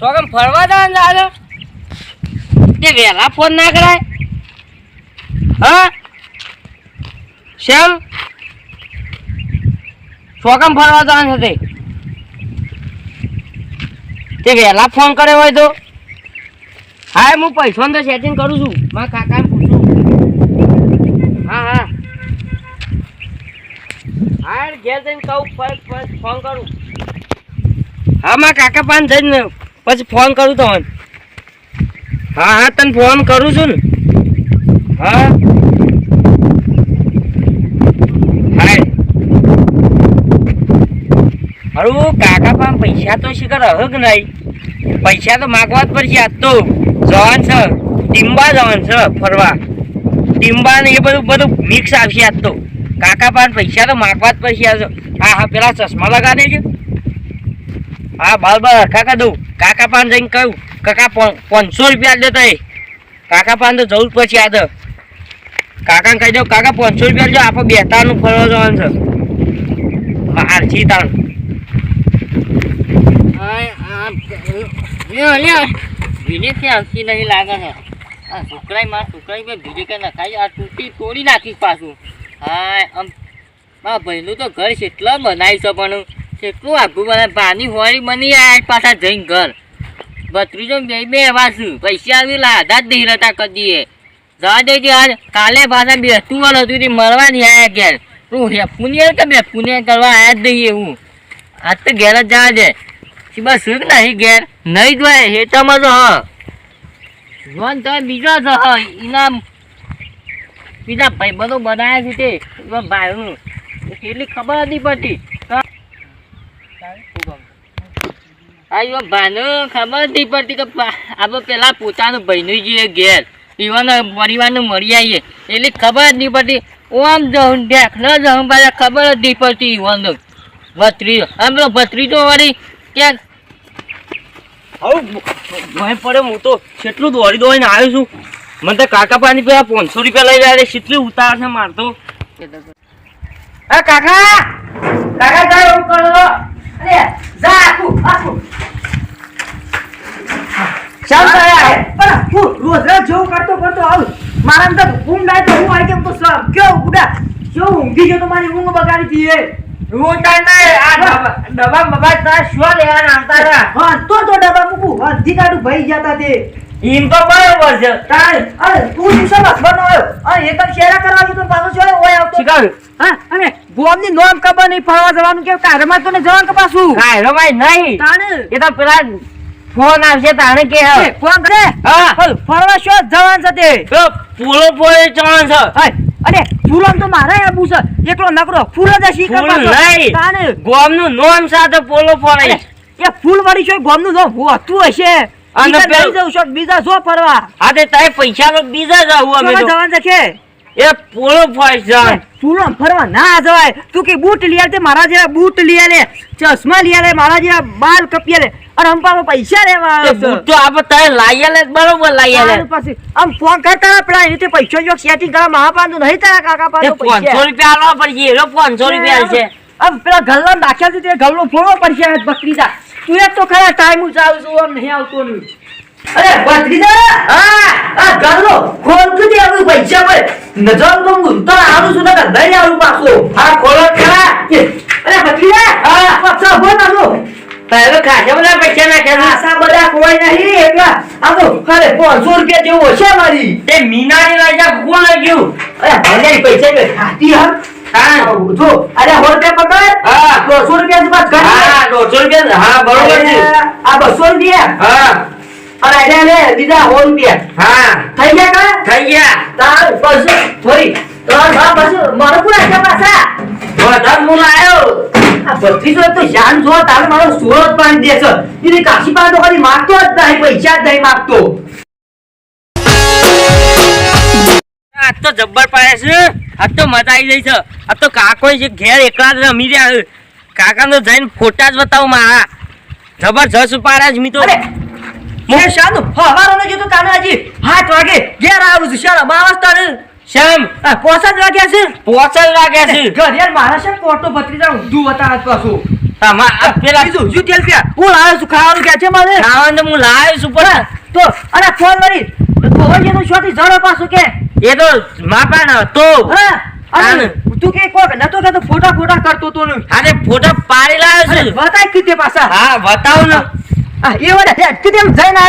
સોગમ ફરવા જવાનું દાદા તે વહેલા ફોન ના કરાય. હા? શેમ સોગમ ફરવા જવાનું છે તે. વહેલા ફોન કર્યો હોય તો. હા હું પૈસાનું તો સેટિંગ કરું છું. મારા કાકાને પૂછું. હા હા. હા ઘેર જઈને કહું ફોન કરું. હા, મારા કાકા પાન જઈને પછી ફોન કરું તમને. હા હા, તને ફોન કરું છું ને. હા. હાય. હારું કાકા પાસે પૈસા તો શીખર હે નહીં. પૈસા તો માગવા જ પડશે આજ તો. જવાન છે. ટીમ્બા જવાન છે ફરવા. ટીમ્બા ને એ બધું બધું મિક્સ આવશે આજ તો. કાકા પાન પૈસા તો માગવા જ પડશે આ હા હા, પેલા ચશ્મા લગાડે છે. હા બાર બાર કાકા દઉં. કાકા પાન જઈને કહ્યું કાકા પાંચસો રૂપિયા દેતો એ કાકા પાન તો જવું પછી આ તો. કાકાને કહી દઉં, કાકા, પાંચસો રૂપિયા જો આપણે બેતાનું ફરવા જવાનું છે. માર છી તાણ વિનેશથી આવતી નહીં લાગે છે આ છોકરાએ મારા છોકરાએ મેં બીજે કે આ તૂટી તોડી નાખી પાછું. હા આમ, મારા ભાઈનું તો ઘર કેટલા બનાવ્યું છે પણ કેટલું આઘું બનાવે પાણી હોળી બની આ પાછા જઈને ઘર. ભત્રીજો બે બે વાસું પૈસા આવી લાધા જ નહીં રહેતા કદીએ જવા દેજે આજ. કાલે પાછા બેસતું વાળું હતું તે મરવા નહીં આયા ઘેર. તું પુણ્ય કે બે પુણ્ય કરવા આયા જ નહીં એવું આજ તો ઘેર જ જવા દે. બસ શું નહીં ઘેર. નહીં જોય હે તો હ. જોન તો બીજો છો હ. ઇનામ બીજા ભાઈ બધો બનાવ્યા છે તે. ભાઈનું એટલી ખબર નથી પડતી આ ભાનુ ખબર નથી પડતી કે આપણે પેલા પોતાનું ભાઈનું જઈએ ઘેર એવાના પરિવારનું મળી આવીએ એટલી ખબર જ નહીં પડતી. ઓમ જવું ન જવું પાછા ખબર જ નહીં પડતી ઈવાનો. ભત્રીજો આમ તો ભત્રીજો વળી ક્યાંક હવે પડે હું તો કેટલું દોડી દોડીને આવ્યો છું. મને તો કાકા પાણી પેલા પાંચસો રૂપિયા લઈ જાય કેટલી ઉતાર છે મારતો કાકા! કાકા જાય કરો. અરે જા આખું આખું. ચાલ તારે પણ હું રોજ રોજ જેવું કરતો કરતો આવું. મારા અંદર ઊંઘ ના તો હું આઈ કેમ તો સર કેવું બુડા કેવું ઊંઘી ગયો તો મારી ઊંઘ બગાડી દીએ હું તને આ ડબ્બા બબા તાર શું લેવાના આવતા રહ્યા હા તો તો ડબ્બા મૂકું. અડધી કાઢું ભાઈ જતા તે એમ તો બરોબર છે. તાર અરે તું શું લખવાનો આવ્યો અરે એક જ શેરા કરવા ગયો તો પાછો શું ઓય આવતો. શીખવ્યું હા અને ગોમની નોમ ખબર નહીં ફરવા જવાનું કે કારમાં તો ને જવાનું કે પાછું? કાંઈ રમાય નહીં. તાણ. એ તો પેલા ફોન આવશે તાણે કે ફોન કરે. હા. ફરવા શું જવાન છે તે? પૂરો પોળે ચણ છે. અરે ફૂલમ તો મારે આબુ છે. એકલો નકરો ફૂલ જ ફૂલ પાછો. નહીં. તાને ગોમનું નોમ સાથે પોલો ફોરે એ ફૂલ વાળી છે ગોમનું જો હોતું હશે. અને પેલું- જવું છો બીજા જો ફરવા. હા તે તારે પૈસા નો બીજા જવું અમે જવાન છે એ પોલો ફોરે એ, ફૂલમ ફરવા ના જવાય. તું કે બૂટ લઈ આલ તે મારા જેવા બૂટ લઈ લે ચશ્મા લઈ લે મારા જેવા બાલ કપિયા આલે. અને આમ પૈસા લેવા આપણે તારે લાયા બરોબર તારું આમ ફોન કરતા પેલા પૈસો જો સેટિંગ કરવા મહા પાંચસો નહીં તારા કાકા પાસે પાંચસો પૈસા. રૂપિયા આલવા પડશે એનો પાંચસો રૂપિયા છે. આમ પેલા ગલ્લા નાખ્યા છે તે ગલ્લો ફોડવો પડશે બકરીદા તું એક તો ખરા ટાઈમ હું છું આમ નહીં આવતો નહીં. અરે બકરીદા હા. આ ગલ્લો દે આપણું પૈસા પર. નજર તો હું તો આવું છું નકર નહીં આવું પાછો. હા ખોલો ખરા એ, અરે બકરીદા હા. પાછા ઊભો નાખો તારે ખાસા બધા પૈસા નાખ્યા આસા બધા કોઈ નહીં એટલા આમ તો ખરે પાંચસો રૂપિયા જેવું હશે મારી. તે મીનાની રાજા કોણ લાગ્યું અરે ભલે પૈસા કે ખાતી હમ? હા. જો અરે સો રૂપિયા પકડ. હા. રૂપિયા હા રૂપિયા હા બરોબર છે. આ બસો રૂપિયા. હા. બીજા સો રૂપિયા. હા. થઈ ગયા કા? થઈ ગયા. તાર બસો થોડી. હા મારો પૂરા છે પાછા? બધા મૂળ આવ્યો આ બત્રીસો તો જાન જો તારે મારો સુરત પાણી દે છે એની કાશી પાણી તો ખાલી માગતો જ નહીં પૈસા જ નહીં માગતો. આજ તો જબ્બર પાડે છે. આજ તો મજા આવી ગઈ છે. આજ તો કાકો છે ઘેર એકલા જ રમી રહ્યા કાકા તો જઈને ફોટા જ બતાવું મારા. જબરજસ્ત ઉપાડ્યા છે મિત્રો મેં શાનું હવારો ને કીધું તાને હજી હાથ વાગે ઘેર આવું છું. બાર વાગતા ને શ્યામ પોસા જ લાગ્યા છે? પોચલ લાગ્યા છે. ઘડિયાળ મારા છે પોટો ભત્રીજા ઊંધું આજ પાછું પેલા બીજું શું તેલ પીયા? હું લાવ્યો છું ખાવાનું કે છે મારે? ખાવાનું તો હું લાવ્યો છું પણ તો અને ફોન વળી તો એનું શોથી જણો પાછું કે? એ તો માપા તો હા તું કે કોક નતો કે તો ફોટા ફોટા કરતો તો ને અરે ફોટા પાડી લાવ્યો અરે છું બતાય કીધે પાછા. હા બતાવ ને.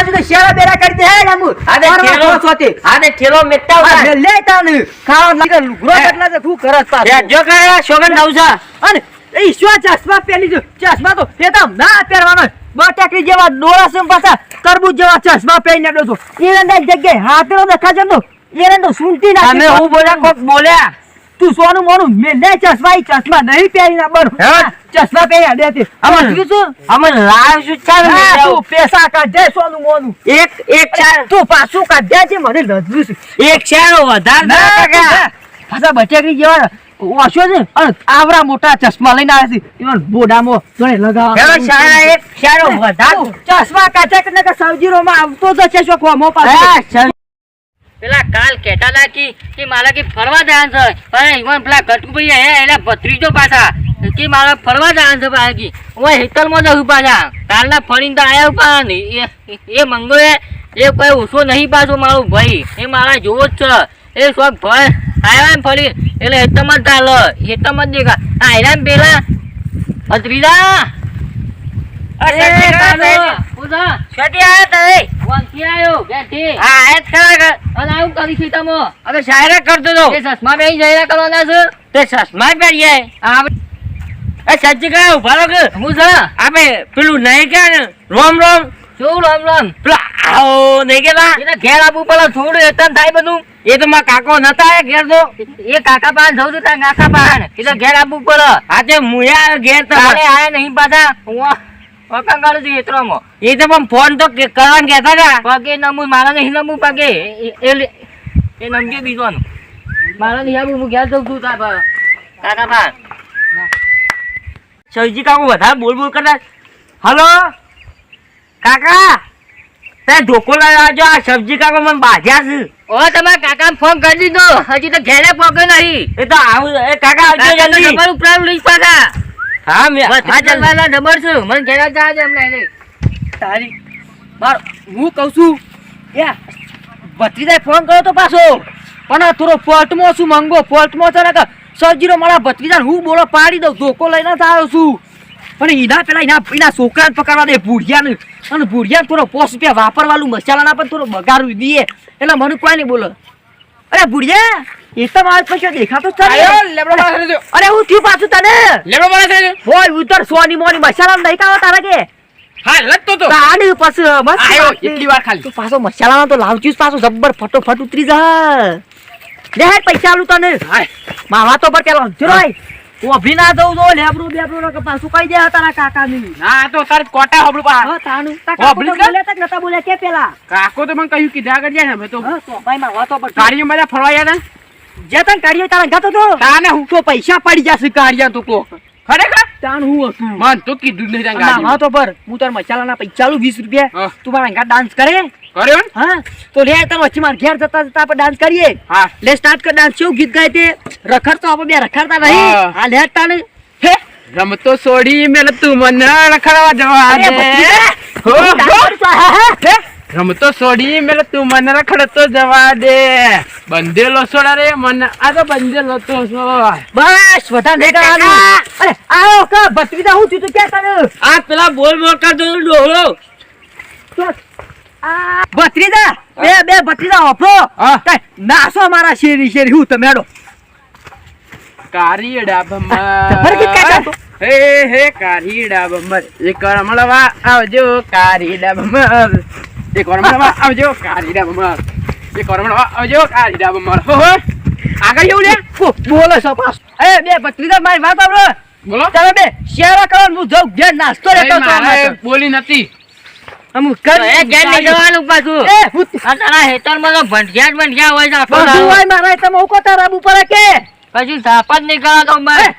તો હે રામુ આને ઠેલો છોતે આને ઠેલો મેકતા આ ઉતાર. લે તાને. ખાવા લાગે લુગરો હે. કેટલા છે તું કરસ એ પાછું જો કે શોગન નવસા અને એ શું ચશ્મા પહેરી જો ચશ્મા તો એ તો ના પહેરવાનો. બટાકડી જેવા ડોળા ને પાછા તરબૂચ જેવા ચશ્મા પહેરીને આવ્યો છું. એરંડા જગ્યાએ હાથેલો દેખા છે ને તો સુનતી નાખી તમે હું બોલ્યા કોક બોલ્યા. તું સોનું મોનું મેં લે ચશ્મા ઈ ચશ્મા નહીં પહેરીને બરો હે? ચશ્મા પહેર્યા દેતી આમાં હમ. શું છું? અમે લાવ્યો છું ચાલ ને. તું પૈસા કાઢે સોનું મોનું. એક એક ચાર. તું પાછું કાઢે છે મને લજવું છે. એક ચાર વધારે ના ના, કાકા. પાછા બચેકડી જેવા વાંચો છે અને આવરા મોટા ચશ્મા લઈને આવે છે. એમાં બોડામો જોડે લગાવવા સારા એક વધારે. ચશ્મા કાચા કે સવજીરોમાં આવતો તો છે શું કોમો પાસે. પેલા કાલ કહેતા હતા કે કે મારે કે ફરવા જવાનું છે. પણ એમાં પેલા કટુભાઈ હે એના ભત્રીજો પાછા. કે મારા ફરવા જવાનું છે પાછા કે. હું હેતલમાં જઉં પાછા. કાલના ફરીને તો આવ્યા પણ એ- મંગો એ કોઈ ઓછો નહીં પાછો મારો ભાઈ. એ મારા જોવો જ છે. એ શોખ ભાઈ આવ્યા ને ફરી. એટલે હેતમ જ ચાલો હેતમ જ દેખા આ એના ને પેલા ભત્રીજા. અરે, કાનો. પૂજા છટી આયા તઈ વંશી આવ્યો બેઠી. હા આયા ખરા અને આવું કરી છે તમે? હવે શાયરા કરતો તો. જઈને કરવાના છે? તે ચશ્મા જ પહેરીએ આ એ સચ્ચી કહે ઊભા રહો કે? હું છે? આપે પેલું નહીં કે રોમ રોમ. શું રોમ રોમ? પેલા આવો નહીં કેલા એને ઘેર આપવું પડે થોડું એતન થાય બધું. એ તો મારા કાકો નતા ઘેર તો. એ કાકા પાન જવું તારા કાકા પાન એટલે ઘેર આપવું પડે આજે મુયા ઘેર તો. આયા નહીં પાછા. હું કાઢું છું એતરામાં એ તો પણ ફોન તો કરવાનું કહેતા હતા. પગે નમું મારા નહીં નમું પગે. એ- નમજે બીજવાનું મારા નહીં આપું હું ઘેર જઉં છું. કાકા પાન સૌજી કાકો વધારે બોલ બોલ કરતા હલો? કાકા? તે ઢોકો લાવજો આ સબ્જી કાકો મને બાજ્યા છે. ઓ તમારા કાકા ફોન કરી દીધો. હજી તો ઘેરે પગે નહીં. એ તો આવું એ કાકા આવજો કાકા જલ્દી. નંબર ઉપરાવું લઈશ પાછા હા મેં હા જલ્દી નંબર છે. મને ઘેર જ દે એમને એને. તારી બાર હું કહું છું ભત્રીજાએ ફોન કર્યો તો પાછો. પણ આ થોડો ફોલ્ટમાં છું મંગો ફોલ્ટમાં છે ને કે સજીરો મારા ભત્રીજાને હું બોલો પાડી દઉં ધોકો લઈને જ આવ્યો છું. પણ એના પેલા એના એના છોકરાને પકડવા દે ભૂરિયાને. અને ભૂડિયાને થોડો પોસ રૂપિયા વાપરવાનું મસાલાના પણ થોડો બગાડવું દઈએ. એટલે મને કોઈ નહીં બોલો. અરે ભૂરિયા! એ તો મારે પછી દેખાતો લેબડો મારા જો. અરે હું થયું પાછું તને લેબડો મારા જો. હોય ઉતર સોની મોની મસાલા નહીં કાવા તારા કે હા, લગતો તો. તાડી પાછું બસ આયો, એટલી વાર ખાલી. તું પાછો મસાલાનો તો લાવજીસ પાછો જબ્બર ફટોફટ ઉતરી જા લે હે પૈસા આલું તને હાય. મારા તો પર કેલો જોય હું અભી ના દઉં તો લેબરું બેબરું ને કે પાછું કહી દે તારા કાકા ની ના, આ તો તારે કોટા હોબળું પા. હા તાનું તા હો, કાકો તો બ્લીઝ કર. બોલ્યા તા કે નતા બોલ્યા કે પેલા કાકો તો મને કહ્યું કીધા આગળ જાય ને અમે તો તો ભાઈ માં વાતો પર ગાડીમાં મારા ફરવા ગયા હતા. જે તને કાઢ્યો તારા ગાતો તો. તાને હું તો પૈસા પડી જશે કાઢ્યા તો કોક ખરેખર? તાન હું હતું મન તો કીધું નહીં તારી ના ગાડીમાં. વાતો પર. હું તાર મસાલાના પૈસા આલું વીસ રૂપિયા. તું મારા ઘર ડાન્સ કરે? કરે હા. તો લે તાર વચ્ચે માર ઘેર જતા જતા આપણે ડાન્સ કરીએ. હા. લે સ્ટાર્ટ કર. ડાન્સ કેવું? ગીત ગાય તે? રખડતો આપણે બે રખડતા હા. નહીં. હા. લે તાને. હે? રમતો છોડી મેલ તું મને રખડવા જવા દે. હો, રમતો છોડી મેલે તું મને રખડતો જવા દે. બંધેલો છોડા રે મને આ તો બંધેલો તો છો બસ વધારે નહીં કરવાનું. અરે આવો કા ભત્રીજા હું તું કે કરે આ પેલા બોલ કરતો હતો ડોહળો. ભત્રીજા બે બે ભત્રીજા ઓફરો. નાસો મારા શેરી શેરી હું તમે હેડો ગાતા ભમર. હે હે કારીડા ભમર. એક કમળવા મળવા આવજો કારીડા ભમર. એક વાર મળવા આવજો? કારીડા ભમર એક વાર મળવા આવજો? કારીડા ભમર હો હો. આગળ એવું લે? બોલે બોલો પાસ એ બે ભત્રીજા મારી વાત સાંભળો. બોલો. તમે બે શેરા કરો હું જઉં ઘેર નાસ્તો રે હતો બોલી નથી. એ કરી ઘેર લઈ જવાનું પાછું. એ આ તારા હેતરમાં તો ભંઠિયા જ હોય દાડો. હોય મારા તમે પડે કે પછી સાપા જ નહીં કરાતો મારા.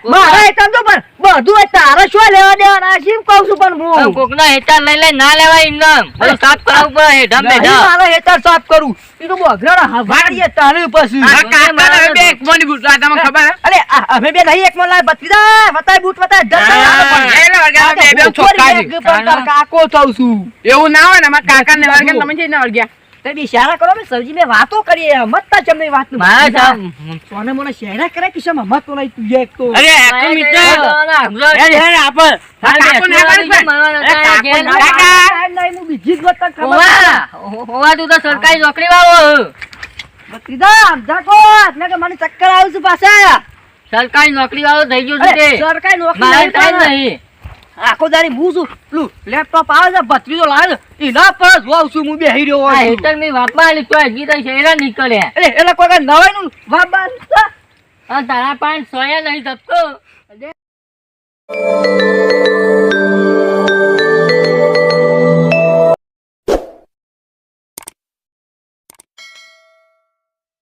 હેઠળ તો પણ બધું તારે શું લેવા દેવાના? છે એમ કહું છું પણ હું. કોકના હેઠળ લઈ લઈ ના લેવાય એમને બધું સાફ કરાવવું પડે નહીં બેઠા. મારા હેઠળ સાફ કરું. એ તો બગડો હવાડીએ તારે પછી. કાકા હવે બે એક મોની બૂટ લાયા, તમને ખબર? અરે અમે બે નહીં એક માં લાય બત્રીજા વતાય બૂટ વતાય વળગ્યા બે બે કાકો થાઉં છું. એવું ના હોય ને અમારા કાકા ને ને તમે જઈને વળગ્યા. તે બી કરો ને સબ્જી મેં વાતો કરીએ મતતા ચમ નહીં વાત સોને મને શહેરા કરે કે શેમાં મત તો નહીં તું એક તો. અરે એક મિત્ર. હેડ હેડ આપ કાકો ના કાકો હું બીજી જ વખત ખબર હોવા. તું તો સરકારી નોકરી વાળો બત્રીદા અડધા કો એટલે કે મને ચક્કર આવું છું પાછા. સરકારી નોકરી વાળો થઈ ગયો છે તે. સરકારી નોકરી. નહીં. આખો દાડી હું છું પેલું લેપટોપ આવે છે ભત્રીજો લાવે છે એના પર જોઉં છું હું બેહી રહ્યો હોય. હેઠળ મેં વાપા લીધો હજી તો શહેરા નીકળે એટલે એટલે કોઈ કાંઈ નવાઈનું વાપા નથી. આ તારા પાંચ સોયા નહીં ધપતો